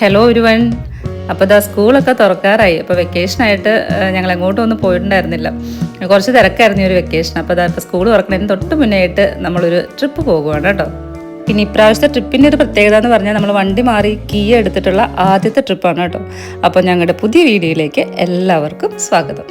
Hello ഒരുവൻ. അപ്പോൾ ഇതാ സ്കൂളൊക്കെ തുറക്കാറായി. അപ്പോൾ വെക്കേഷനായിട്ട് ഞങ്ങൾ എങ്ങോട്ടും ഒന്നും പോയിട്ടുണ്ടായിരുന്നില്ല. കുറച്ച് തിരക്കായിരുന്നു ഈ ഒരു വെക്കേഷൻ അപ്പോൾ ഇതാ ഇപ്പോൾ സ്കൂൾ തുറക്കുന്നതിന് തൊട്ട് മുന്നേ ആയിട്ട് നമ്മളൊരു ട്രിപ്പ് പോകുവാണ് കേട്ടോ. പിന്നെ ഇപ്രാവശ്യത്തെ ട്രിപ്പിന്റെ ഒരു പ്രത്യേകത എന്ന് പറഞ്ഞാൽ നമ്മൾ വണ്ടി മാറി കീ എടുത്തിട്ടുള്ള ആദ്യത്തെ ട്രിപ്പാണ് കേട്ടോ. അപ്പോൾ ഞങ്ങളുടെ പുതിയ വീഡിയോയിലേക്ക് എല്ലാവർക്കും സ്വാഗതം.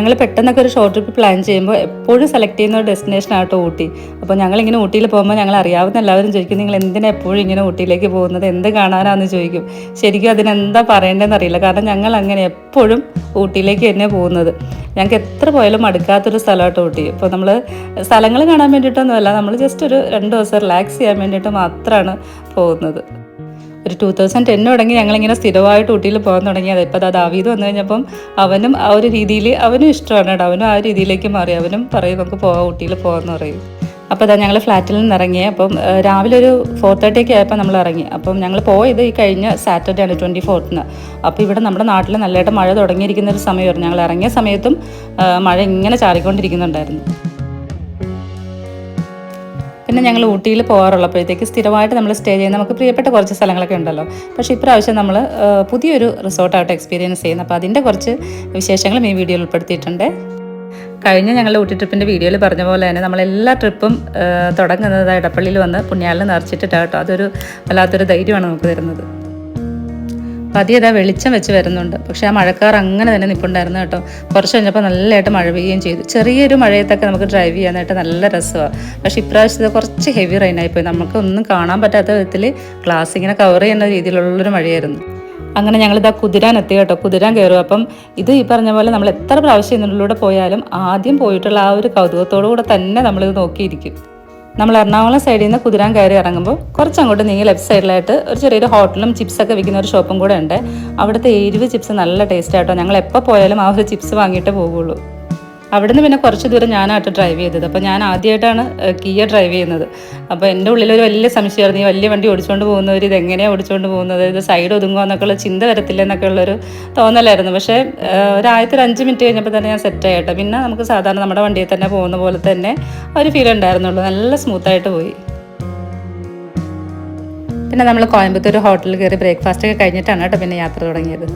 ഞങ്ങൾ പെട്ടെന്നൊക്കെ ഒരു ഷോർട്ട് ട്രിപ്പ് പ്ലാൻ ചെയ്യുമ്പോൾ എപ്പോഴും സെലക്ട് ചെയ്യുന്ന ഒരു ഡെസ്റ്റിനേഷൻ ആട്ടോ ഊട്ടി. അപ്പോൾ ഞങ്ങൾ ഇങ്ങനെ ഊട്ടിയിൽ പോകുമ്പോൾ ഞങ്ങൾ അറിയാവുന്ന എല്ലാവരും ചോദിക്കും നിങ്ങൾ എന്തിനാ എപ്പോഴും ഇങ്ങനെ ഊട്ടിയിലേക്ക് പോകുന്നത്? എന്ത് കാണാനാണെന്ന് ചോദിക്കും. ശരിക്കും അതിനെന്താ പറയേണ്ടതെന്ന് അറിയില്ല. കാരണം ഞങ്ങൾ അങ്ങനെ എപ്പോഴും ഊട്ടിയിലേക്ക് തന്നെ പോകുന്നത്. ഞങ്ങൾക്ക് എത്ര പോയാലും മടുക്കാത്തൊരു സ്ഥലമായിട്ട് ഊട്ടി. അപ്പോൾ നമ്മൾ സ്ഥലങ്ങൾ കാണാൻ വേണ്ടിയിട്ടൊന്നുമല്ല നമ്മൾ ജസ്റ്റ് ഒരു രണ്ട് ദിവസം റിലാക്സ് ചെയ്യാൻ വേണ്ടിയിട്ട് മാത്രമാണ് പോകുന്നത്. ഒരു ടൂ തൗസൻഡ് ടെൻ തുടങ്ങി ഞങ്ങളിങ്ങനെ സ്ഥിരമായിട്ട് ഊട്ടിയിൽ പോകാൻ തുടങ്ങിയത് ഇപ്പോൾ അത് ദാവീദ് വന്നു കഴിഞ്ഞപ്പം അവനും ആ ഒരു രീതിയിൽ അവനും ഇഷ്ടമാണ് കേട്ടോ. അവനും ആ രീതിയിലേക്ക് മാറി. അവനും പറയും നമുക്ക് പോകാം ഊട്ടിയിൽ പോകാമെന്ന് പറയും. അപ്പോൾ അതാ ഞങ്ങൾ ഫ്ലാറ്റിൽ നിന്ന് ഇറങ്ങി. അപ്പം രാവിലെ ഒരു ഫോർ തേർട്ടി ഒക്കെ ആയപ്പോൾ നമ്മൾ ഇറങ്ങി. അപ്പം ഞങ്ങൾ പോയത് ഈ കഴിഞ്ഞ സാറ്റർഡേ ആണ് ട്വന്റി ഫോർത്തിന് അപ്പോൾ ഇവിടെ നമ്മുടെ നാട്ടിൽ നല്ലതായിട്ട് മഴ തുടങ്ങിയിരിക്കുന്ന ഒരു സമയമായിരുന്നു. ഞങ്ങൾ ഇറങ്ങിയ സമയത്തും മഴ ഇങ്ങനെ ചാറിക്കൊണ്ടിരിക്കുന്നുണ്ടായിരുന്നു. പിന്നെ ഞങ്ങൾ ഊട്ടിയിൽ പോകാറുള്ളപ്പോഴത്തേക്ക് സ്ഥിരമായിട്ട് നമ്മൾ സ്റ്റേ ചെയ്യുന്ന നമുക്ക് പ്രിയപ്പെട്ട കുറച്ച് സ്ഥലങ്ങളൊക്കെ ഉണ്ടല്ലോ. പക്ഷേ ഇപ്രാവശ്യം നമ്മൾ പുതിയൊരു റിസോർട്ടായിട്ട് എക്സ്പീരിയൻസ് ചെയ്യുന്നത് അപ്പോൾ അതിന്റെ കുറച്ച് വിശേഷങ്ങളും ഈ വീഡിയോയിൽ ഉൾപ്പെടുത്തിയിട്ടുണ്ട്. കഴിഞ്ഞ ഞങ്ങളുടെ ഊട്ടി ട്രിപ്പിന്റെ വീഡിയോയിൽ പറഞ്ഞ പോലെ തന്നെ നമ്മളെല്ലാ ട്രിപ്പും തുടങ്ങുന്നത് ഇടപ്പള്ളിയിൽ വന്ന് പുണ്യാലിൽ നിറച്ചിട്ടിട്ടാണ് കേട്ടോ. അതൊരു വല്ലാത്തൊരു ധൈര്യമാണ് നമുക്ക് തരുന്നത്. പതിയെ അതാ വെളിച്ചം വെച്ച് വരുന്നുണ്ട്. പക്ഷെ ആ മഴക്കാർ അങ്ങനെ തന്നെ നിൽപ്പുണ്ടായിരുന്നു കേട്ടോ. കുറച്ച് കഴിഞ്ഞപ്പോൾ നല്ലതായിട്ട് മഴ പെയ്യുകയും ചെയ്തു. ചെറിയൊരു മഴയത്തൊക്കെ നമുക്ക് ഡ്രൈവ് ചെയ്യാനായിട്ട് നല്ല രസമാണ് പക്ഷേ ഇപ്രാവശ്യത്തെ കുറച്ച് ഹെവി റെയിനായിപ്പോയി നമുക്ക് ഒന്നും കാണാൻ പറ്റാത്ത വിധത്തിൽ ഗ്ലാസ് ഇങ്ങനെ കവർ ചെയ്യുന്ന രീതിയിലുള്ളൊരു മഴയായിരുന്നു. അങ്ങനെ ഞങ്ങൾ ഇതാ കുതിരാൻ എത്തി കേട്ടോ. കുതിരാൻ കയറും. അപ്പം ഇത് ഈ പറഞ്ഞ പോലെ നമ്മൾ എത്ര പ്രാവശ്യം ഇതിനുള്ളിലൂടെ പോയാലും ആദ്യം പോയിട്ടുള്ള ആ ഒരു കൗതുകത്തോടു കൂടെ തന്നെ നമ്മളിത് നോക്കിയിരിക്കും. നമ്മൾ എറണാകുളം സൈഡിൽ നിന്ന് കുതിരാൻ കയറി ഇറങ്ങുമ്പോൾ കുറച്ച് അങ്ങോട്ട് നീങ്ങി ലെഫ്റ്റ് സൈഡിലായിട്ട് ഒരു ചെറിയൊരു ഹോട്ടലും ചിപ്സൊക്കെ വിൽക്കുന്ന ഒരു ഷോപ്പും കൂടെ ഉണ്ട്. അവിടുത്തെ എരിവ് ചിപ്സ് നല്ല ടേസ്റ്റ് ആട്ടോ. ഞങ്ങൾ എപ്പോൾ പോയാലും ആ ഒരു ചിപ്സ് വാങ്ങിയിട്ടേ പോകുള്ളൂ അവിടുന്ന് പിന്നെ കുറച്ച് ദൂരം ഞാനായിട്ട് ഡ്രൈവ് ചെയ്തത്. അപ്പോൾ ഞാൻ ആദ്യമായിട്ടാണ് കിയ ഡ്രൈവ് ചെയ്യുന്നത്. അപ്പോൾ എന്റെ ഉള്ളിൽ ഒരു വലിയ സംശയമായിരുന്നു. ഈ വലിയ വണ്ടി ഓടിച്ചുകൊണ്ട് പോകുന്നവർ ഇത് എങ്ങനെയാണ് ഓടിച്ചുകൊണ്ട് പോകുന്നത്? ഇത് സൈഡ് ഒതുങ്ങുക എന്നൊക്കെയുള്ള ചിന്ത വരത്തില്ല എന്നൊക്കെ ഉള്ളൊരു തോന്നലായിരുന്നു. പക്ഷേ ഒരു ഒരു അഞ്ച് മിനിറ്റ് കഴിഞ്ഞപ്പോൾ തന്നെ ഞാൻ സെറ്റ് ആയിട്ട് പിന്നെ നമുക്ക് സാധാരണ നമ്മുടെ വണ്ടിയിൽ തന്നെ പോകുന്ന പോലെ തന്നെ ഒരു ഫീൽ ഉണ്ടായിരുന്നുള്ളൂ. നല്ല സ്മൂത്തായിട്ട് പോയി. പിന്നെ നമ്മൾ കോയമ്പത്തൂർ ഹോട്ടലിൽ കയറി ബ്രേക്ക്ഫാസ്റ്റ് ഒക്കെ കഴിഞ്ഞിട്ടാണ് കേട്ടോ പിന്നെ യാത്ര തുടങ്ങിയത്.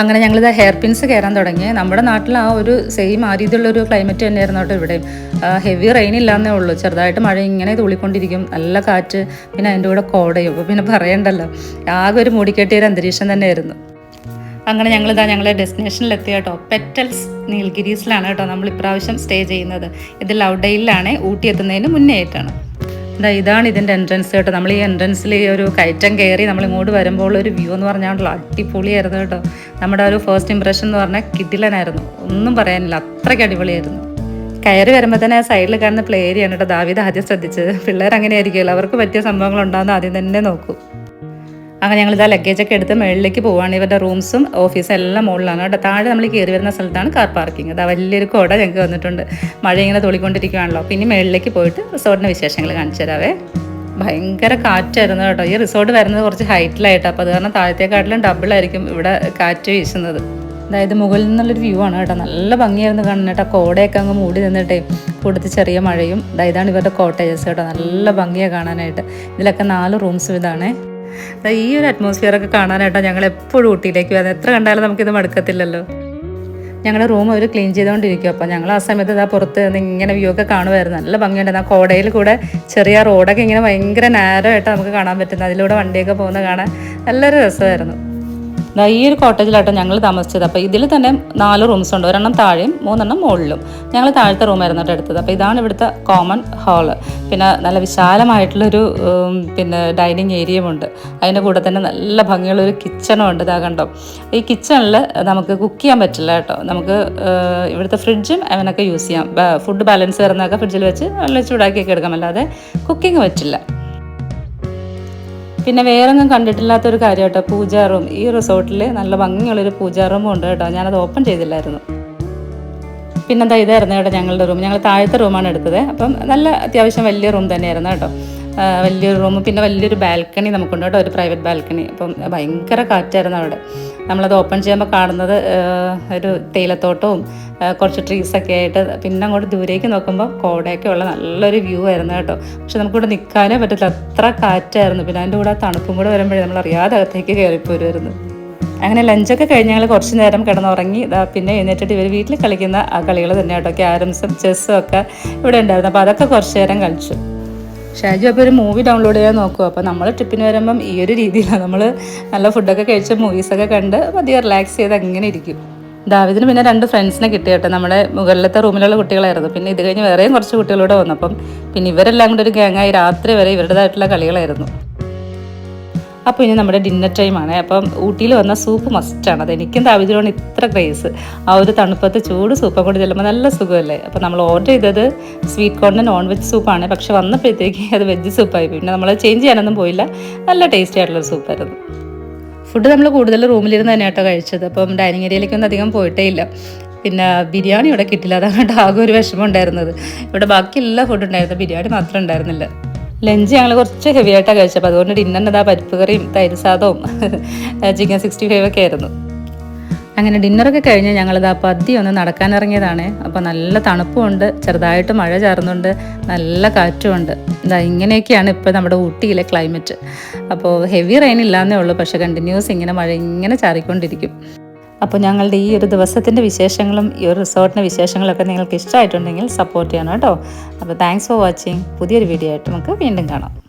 അങ്ങനെ ഞങ്ങളിത് ഹെയർ പിൻസ് കയറാൻ തുടങ്ങി. നമ്മുടെ നാട്ടിൽ ആ ഒരു സെയിം ആ രീതിയിലുള്ളൊരു ക്ലൈമറ്റ് തന്നെയായിരുന്നു കേട്ടോ ഇവിടെയും. ഹെവി റെയിൻ ഇല്ലാന്നേ ഉള്ളൂ. ചെറുതായിട്ട് മഴ ഇങ്ങനെ തുള്ളിക്കൊണ്ടിരിക്കും നല്ല കാറ്റ് പിന്നെ അതിന്റെ കൂടെ കോടയും. അപ്പോൾ പിന്നെ പറയണ്ടല്ലോ. ആകെ ഒരു മൂടിക്കെട്ടിയ ഒരു അന്തരീക്ഷം തന്നെയായിരുന്നു. അങ്ങനെ ഞങ്ങളിതാ ഞങ്ങളെ ഡെസ്റ്റിനേഷനിലെത്തി കേട്ടോ. പെറ്റൽസ് നീൽഗിരീസിലാണ് കേട്ടോ നമ്മൾ ഇപ്രാവശ്യം സ്റ്റേ ചെയ്യുന്നത്. ഇത് ലൗഡയിലാണ് ഊട്ടി എത്തുന്നതിന് മുന്നേ ആയിട്ടാണ്. ഇതാ ഇതാണ് ഇതിന്റെ എൻട്രൻസ് കേട്ടോ. നമ്മൾ ഈ എൻട്രൻസിൽ ഈ ഒരു കയറ്റം കയറി നമ്മൾ ഇങ്ങോട്ട് വരുമ്പോൾ ഒരു വ്യൂ എന്ന് പറഞ്ഞാണല്ലോ അടിപൊളിയായിരുന്നു കേട്ടോ. നമ്മുടെ ഒരു ഫസ്റ്റ് ഇംപ്രഷൻ എന്ന് പറഞ്ഞാൽ കിടിലനായിരുന്നു. ഒന്നും പറയാനില്ല അത്രയ്ക്ക് അടിപൊളിയായിരുന്നു. കയറി വരുമ്പോൾ തന്നെ ആ സൈഡിൽ കാണുന്ന പ്ലേ ഏരിയയാണ് കേട്ടോ. ദാവീദ് ആദ്യം ശ്രദ്ധിച്ചത്. പിള്ളേർ അങ്ങനെ ആയിരിക്കുമല്ലോ അവർക്ക് പറ്റിയ സംഭവങ്ങൾ ഉണ്ടാകുന്ന ആദ്യം തന്നെ നോക്കൂ. അങ്ങനെ ഞങ്ങൾ ഇതാ ലഗേജൊക്കെ എടുത്ത് മുകളിലേക്ക് പോവുകയാണ് ഇവരുടെ റൂംസും ഓഫീസും എല്ലാം മുകളിലാണ് കേട്ടോ താഴെ നമ്മൾ കയറി വരുന്ന സ്ഥലത്താണ് കാർ പാർക്കിംഗ് അതാ വലിയൊരു കോട ഞങ്ങൾക്ക് വന്നിട്ടുണ്ട്. മഴ ഇങ്ങനെ തുളിക്കൊണ്ടിരിക്കുകയാണല്ലോ പിന്നെ മുകളിലേക്ക് പോയിട്ട് റിസോർട്ടിന്റെ വിശേഷങ്ങൾ കാണിച്ചു തരാവേ. ഭയങ്കര കാറ്റായിരുന്നു കേട്ടോ. ഈ റിസോർട്ട് വരുന്നത് കുറച്ച് ഹൈറ്റിലായിട്ട് അപ്പോൾ അത് കാരണം താഴത്തേക്കാട്ടിലും ഡബിളായിരിക്കും ഇവിടെ കാറ്റ് വീശുന്നത്. അതായത് മുകളിൽ നിന്നുള്ളൊരു വ്യൂ ആണ് കേട്ടോ. നല്ല ഭംഗിയായിരുന്നു കാണുന്നത് കേട്ടോ. കോടയൊക്കെ അങ്ങ് മൂടി നിന്നിട്ടേ കൂടുതൽ ചെറിയ മഴയും. ഇതാണ് ഇവരുടെ കോട്ടേജസ് കേട്ടോ. നല്ല ഭംഗിയാണ് കാണാനായിട്ട്. ഇതിലൊക്കെ നാല് റൂംസ് ഇതാണേ. ഈ ഒരു അറ്റ്മോസ്ഫിയർ ഒക്കെ കാണാനായിട്ടാണ് ഞങ്ങൾ എപ്പോഴും ഊട്ടിയിലേക്ക് വരുന്നത്. എത്ര കണ്ടാലും നമുക്കിത് മടുക്കത്തില്ലല്ലോ. ഞങ്ങളുടെ റൂം അവർ ക്ലീൻ ചെയ്തുകൊണ്ടിരിക്കും അപ്പോൾ ഞങ്ങൾ ആ സമയത്ത് ഇതാ പുറത്ത് നിന്ന് ഇങ്ങനെ വ്യൂ ഒക്കെ കാണുമായിരുന്നു നല്ല ഭംഗിയുണ്ട്. ആ കോടയിൽ കൂടെ ചെറിയ റോഡൊക്കെ ഇങ്ങനെ ഭയങ്കര നാരോ ആയിട്ട് നമുക്ക് കാണാൻ പറ്റുന്നത്. അതിലൂടെ വണ്ടിയൊക്കെ പോകുന്നത് കാണാൻ നല്ലൊരു രസമായിരുന്നു. ഈ ഒരു കോട്ടേജിലാട്ടോ ഞങ്ങൾ താമസിച്ചത്. അപ്പോൾ ഇതിൽ തന്നെ നാല് റൂംസ് ഉണ്ട്. ഒരെണ്ണം താഴെയും മൂന്നെണ്ണം മുകളിലും. ഞങ്ങൾ താഴത്തെ റൂമായിരുന്നു കേട്ടോ എടുത്തത്. അപ്പോൾ ഇതാണ് ഇവിടുത്തെ കോമൺ ഹാൾ പിന്നെ നല്ല വിശാലമായിട്ടുള്ളൊരു പിന്നെ ഡൈനിങ് ഏരിയയും ഉണ്ട്. അതിന്റെ കൂടെ തന്നെ നല്ല ഭംഗിയുള്ളൊരു കിച്ചണും ഉണ്ട്. ഇതാ കണ്ടോ? ഈ കിച്ചണിൽ നമുക്ക് കുക്ക് ചെയ്യാൻ പറ്റില്ല കേട്ടോ നമുക്ക് ഇവിടുത്തെ ഫ്രിഡ്ജും അവനൊക്കെ യൂസ് ചെയ്യാം. ഫുഡ് ബാലൻസ് വരുന്നതൊക്കെ ഫ്രിഡ്ജിൽ വെച്ച് നല്ല ചൂടാക്കിയൊക്കെ എടുക്കാം. അല്ലാതെ കുക്കിംഗ് പറ്റില്ല. പിന്നെ വേറെങ്ങും കണ്ടിട്ടില്ലാത്തൊരു കാര്യം കേട്ടോ പൂജാ റൂം ഈ റിസോർട്ടിൽ നല്ല ഭംഗിയുള്ളൊരു പൂജാ റൂമും ഉണ്ട് കേട്ടോ. ഞാനത് ഓപ്പൺ ചെയ്തില്ലായിരുന്നു. പിന്നെന്താ ഇതായിരുന്നു കേട്ടോ ഞങ്ങളുടെ റൂം. ഞങ്ങൾ താഴത്തെ റൂമാണ് എടുത്തത്. അപ്പം നല്ല അത്യാവശ്യം വലിയ റൂം തന്നെയായിരുന്നു കേട്ടോ. വലിയൊരു റൂം പിന്നെ വലിയൊരു ബാൽക്കണി നമുക്കുണ്ട് കേട്ടോ ഒരു പ്രൈവറ്റ് ബാൽക്കണി അപ്പം ഭയങ്കര കാറ്റായിരുന്നു അവിടെ. നമ്മളത് ഓപ്പൺ ചെയ്യുമ്പോൾ കാണുന്നത് ഒരു തേയിലത്തോട്ടവും കുറച്ച് ട്രീസൊക്കെ ആയിട്ട്. പിന്നെ അങ്ങോട്ട് ദൂരേക്ക് നോക്കുമ്പോൾ കോടയൊക്കെ ഉള്ള നല്ലൊരു വ്യൂ ആയിരുന്നു കേട്ടോ. പക്ഷെ നമുക്കിവിടെ നിൽക്കാനേ പറ്റില്ല അത്ര കാറ്റായിരുന്നു. പിന്നെ അതിന്റെ കൂടെ തണുപ്പും കൂടെ വരുമ്പോഴേ നമ്മൾ അറിയാതെ അകത്തേക്ക് കയറിപ്പോരുമായിരുന്നു അങ്ങനെ ലഞ്ചൊക്കെ കഴിഞ്ഞ് ഞങ്ങൾ കുറച്ച് നേരം കിടന്നുറങ്ങി. പിന്നെ എഴുന്നേറ്റിട്ട് ഇവർ വീട്ടിൽ കളിക്കുന്ന കളികൾ തന്നെ കേട്ടോ. ക്യാരംസും ചെസ്സും ഒക്കെ ഇവിടെ ഉണ്ടായിരുന്നു. അപ്പോൾ അതൊക്കെ കുറച്ച് നേരം കളിച്ചു. ഷാജു അപ്പോൾ ഒരു മൂവി ഡൗൺലോഡ് ചെയ്യാൻ നോക്കും അപ്പോൾ നമ്മൾ ട്രിപ്പിന് വരുമ്പം ഈ ഒരു രീതിയിലാണ് നമ്മൾ നല്ല ഫുഡൊക്കെ കഴിച്ച് മൂവീസൊക്കെ കണ്ട് മതിയെ റിലാക്സ് ചെയ്ത് അങ്ങനെ ഇരിക്കും. ദാവിദിന് പിന്നെ രണ്ട് ഫ്രണ്ട്സിനെ കിട്ടി കേട്ടോ. നമ്മുടെ മുകളിലത്തെ റൂമിലുള്ള കുട്ടികളായിരുന്നു. പിന്നെ ഇത് കഴിഞ്ഞ് വേറെയും കുറച്ച് കുട്ടികളൂടെ വന്നു. അപ്പം പിന്നെ ഇവരെല്ലാം കൂടെ ഒരു ഗ്യാങ്ങായി രാത്രി വരെ ഇവരുടേതായിട്ടുള്ള കളികളായിരുന്നു. അപ്പോൾ ഇനി നമ്മുടെ ഡിന്നർ ടൈമാണ് അപ്പം ഊട്ടിയിൽ വന്ന സൂപ്പ് മസ്റ്റാണ് അത് എനിക്കും ദാവിദിനോട് ഇത്ര ക്രേസ് ആ ഒരു തണുപ്പത്ത് ചൂട് സൂപ്പ് കൊണ്ട് ചെല്ലുമ്പോൾ നല്ല സുഖമല്ലേ? അപ്പോൾ നമ്മൾ ഓർഡർ ചെയ്തത് സ്വീറ്റ് കോണിന്റെ നോൺ വെജ് സൂപ്പാണ് പക്ഷെ വന്നപ്പോഴത്തേക്ക് അത് വെജ് സൂപ്പായി പിന്നെ നമ്മൾ ചേഞ്ച് ചെയ്യാനൊന്നും പോയില്ല. നല്ല ടേസ്റ്റി ആയിട്ടുള്ള സൂപ്പായിരുന്നു ഫുഡ് നമ്മൾ കൂടുതൽ റൂമിലിരുന്ന് തന്നെ കേട്ടോ കഴിച്ചത്. അപ്പം ഡൈനിങ് ഏരിയയിലേക്കൊന്നും അധികം പോയിട്ടേ ഇല്ല. പിന്നെ ബിരിയാണി ഇവിടെ കിട്ടില്ല. അതാണ് ആകെ ഒരു വിഷമം ഉണ്ടായിരുന്നത്. ഇവിടെ ബാക്കി എല്ലാ ഫുഡ് ഉണ്ടായിരുന്നു ബിരിയാണി മാത്രം ഉണ്ടായിരുന്നില്ല. ലഞ്ച് ഞങ്ങൾ കുറച്ച് ഹെവി ആയിട്ടാണ് കഴിച്ചത്. അപ്പോൾ അതുകൊണ്ട് ഡിന്നറിന് ആ പരിപ്പ് കറിയും തൈര് സാദവും ചിക്കൻ സിക്സ്റ്റി ഫൈവ് ഒക്കെ ആയിരുന്നു. അങ്ങനെ ഡിന്നറൊക്കെ കഴിഞ്ഞ് ഞങ്ങളിതാ പതി ഒന്ന് നടക്കാനിറങ്ങിയതാണ്. അപ്പോൾ നല്ല തണുപ്പുമുണ്ട് ചെറുതായിട്ട് മഴ ചാറുന്നുണ്ട് നല്ല കാറ്റുമുണ്ട്. ഇതാ ഇങ്ങനെയൊക്കെയാണ് ഇപ്പോൾ നമ്മുടെ ഊട്ടിയിലെ ക്ലൈമറ്റ് അപ്പോൾ ഹെവി റെയിൻ ഇല്ലാന്നേ ഉള്ളൂ പക്ഷേ കണ്ടിന്യൂസ് ഇങ്ങനെ മഴ ഇങ്ങനെ ചാറിക്കൊണ്ടിരിക്കും. അപ്പോൾ ഞങ്ങളുടെ ഈ ഒരു ദിവസത്തിന്റെ വിശേഷങ്ങളും ഈ ഒരു റിസോർട്ടിന്റെ വിശേഷങ്ങളൊക്കെ നിങ്ങൾക്ക് ഇഷ്ടമായിട്ടുണ്ടെങ്കിൽ സപ്പോർട്ട് ചെയ്യണം കേട്ടോ. അപ്പോൾ താങ്ക്സ് ഫോർ വാച്ചിങ് പുതിയൊരു വീഡിയോ ആയിട്ട് നമുക്ക് വീണ്ടും കാണാം.